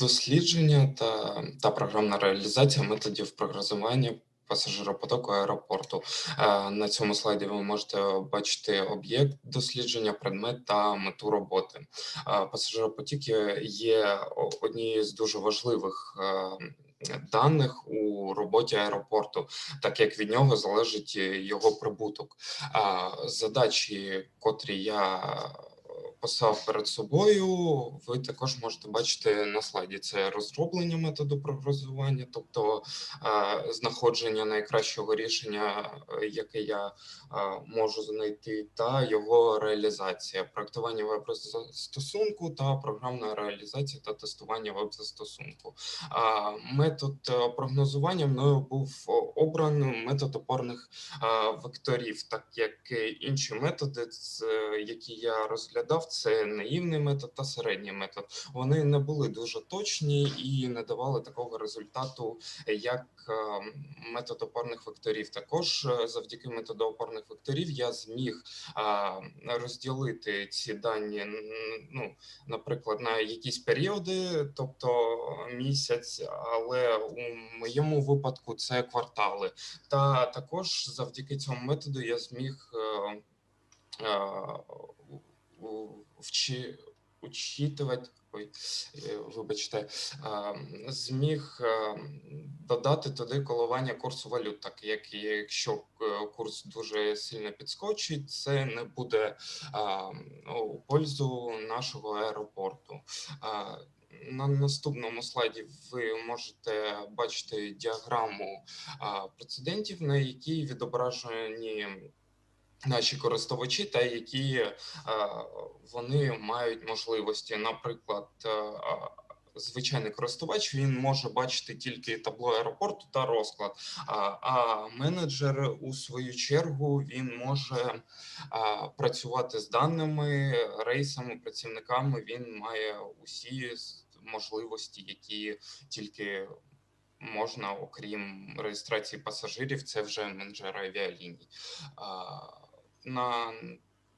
Дослідження та та програмна реалізація методів прогнозування пасажиропотоку аеропорту. Е, На цьому слайді ви можете бачити об'єкт дослідження, предмет та мету роботи. Е, Пасажиропотік є однією з дуже важливих. е, Даних у роботі аеропорту, так як від нього залежить його прибуток. Задачі, котрі я поставив перед собою, ви також можете бачити на слайді. Це розроблення методу прогнозування, тобто е, знаходження найкращого рішення, е, яке я е, можу знайти, та його реалізація, проектування веб-застосунку та програмна реалізація та тестування веб-застосунку. Метод прогнозування мною був обраний метод опорних векторів, так як інші методи, які я розглядав, це наївний метод та середній метод. Вони не були дуже точні і не давали такого результату, як е, метод опорних векторів. Також е, завдяки методу опорних векторів я зміг е, розділити ці дані, ну, наприклад, на якісь періоди, тобто місяць, але у моєму випадку це квартали. Та також завдяки цьому методу я зміг вчи, учитувати. Ой, е, вибачте, зміг додати туди коливання курсу валют, так як якщо е, курс дуже сильно підскочить, це не буде е, у пользу нашого аеропорту. На наступному слайді ви можете бачити діаграму прецедентів, на якій відображені наші користувачі, та які е, вони мають можливості. Наприклад, е, звичайний користувач він може бачити тільки табло аеропорту та розклад. А, а менеджер у свою чергу він може а, працювати з даними, рейсами, працівниками. Він має усі можливості, які тільки можна, окрім реєстрації пасажирів, це вже менеджер авіаліній. А, На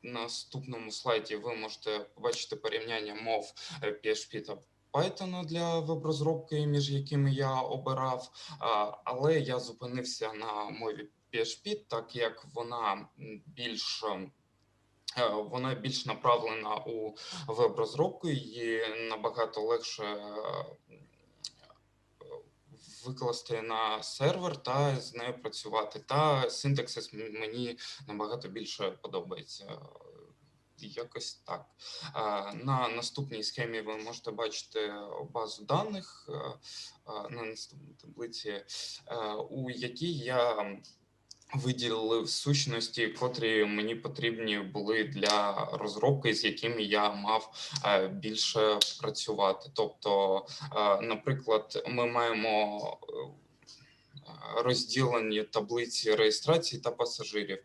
наступному слайді ви можете побачити порівняння мов PHP та Python для веб-розробки, між якими я обирав, але я зупинився на мові PHP, так як вона більш е, вона більш направлена у веб-розробку, і набагато легше викласти на сервер та з нею працювати. Та синтаксис мені набагато більше подобається. Якось так. На наступній схемі ви можете бачити базу даних на наступній таблиці, у якій я виділив сущності, котрі мені потрібні були для розробки, з якими я мав е, більше працювати. Тобто, е, наприклад, ми маємо е, розділені таблиці реєстрації та пасажирів.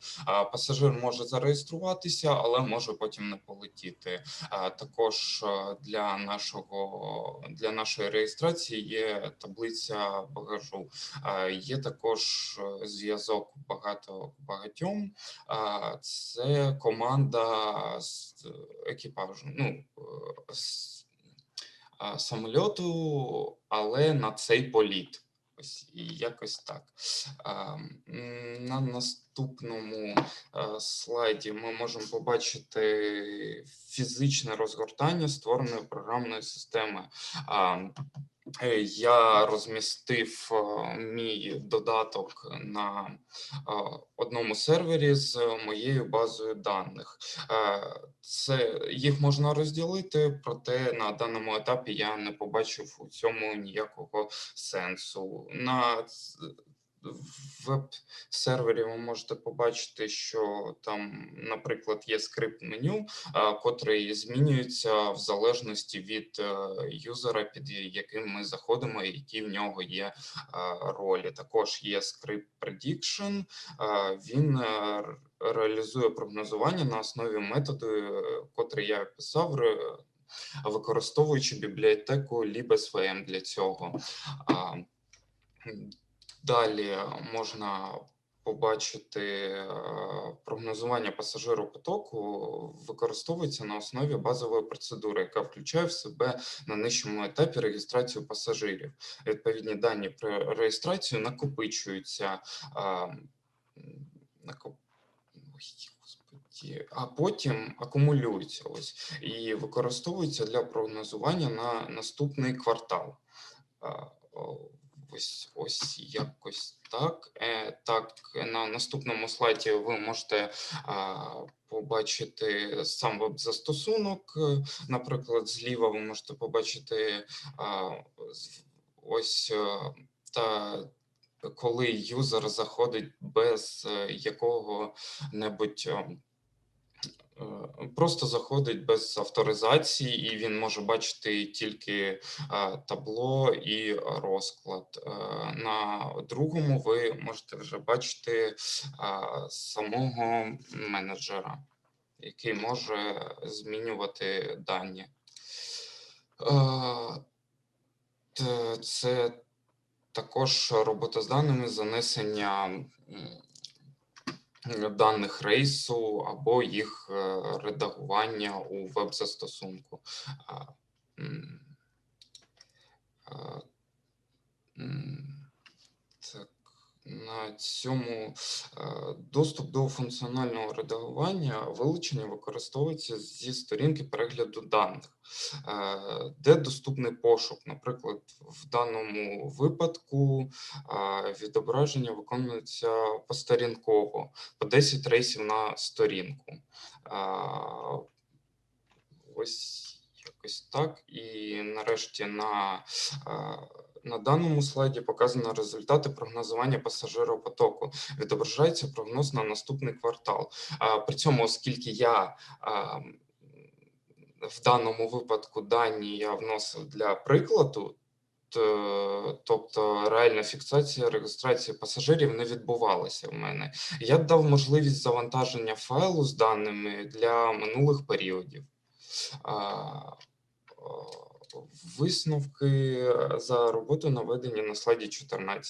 Пасажир може зареєструватися, але може потім не полетіти. Також для нашого для нашої реєстрації є таблиця багажу. Є також зв'язок багато багатьом. Це команда з екіпажу. Ну з самольоту, але на цей політ. Ось і якось так. На наступному е, слайді ми можемо побачити фізичне розгортання створеної програмної системи. Е, Я розмістив е, мій додаток на е, одному сервері з моєю базою даних. Це їх можна розділити, проте на даному етапі я не побачив у цьому ніякого сенсу. На веб-сервері ви можете побачити, що там, наприклад, є скрипт меню, котрий змінюється в залежності від е, юзера, під яким ми заходимо, і які в нього є ролі. Також є скрипт prediction, він е, реалізує прогнозування на основі методу, е, котрий я писав. Використовуючи бібліотеку LibSVM для цього. Далі можна побачити е, прогнозування пасажиропотоку використовується на основі базової процедури, яка включає в себе на нижчому етапі реєстрацію пасажирів. Відповідні дані про реєстрацію накопичуються. а потім акумулюються ось і використовуються для прогнозування на наступний квартал. Ось, ось якось так. Е, так, на наступному слайді ви можете а, побачити сам веб-застосунок. Е, Наприклад, зліва ви можете побачити а, ось е, та коли юзер заходить без е, якого-небудь. Е, Просто заходить без авторизації, і він може бачити тільки е, табло і розклад. Е, На другому ви можете вже бачити самого менеджера, який може змінювати дані. Це також робота з даними, занесення даних рейсу або їх е, редагування у веб-застосунку. На цьому е, доступ до функціонального редагування вилучення використовується зі сторінки перегляду даних, е, де доступний пошук. Наприклад, в даному випадку е, відображення виконується посторінково по 10 рейсів на сторінку. Ось якось так. І нарешті на, на даному слайді показано результати прогнозування пасажиропотоку. Відображається прогноз на наступний квартал. При цьому, оскільки я в даному випадку дані я вносив для прикладу, тобто реальна фіксація реєстрації пасажирів не відбувалася в мене. Я дав можливість завантаження файлу з даними для минулих періодів. А, о, Висновки за роботу наведені на слайді 14.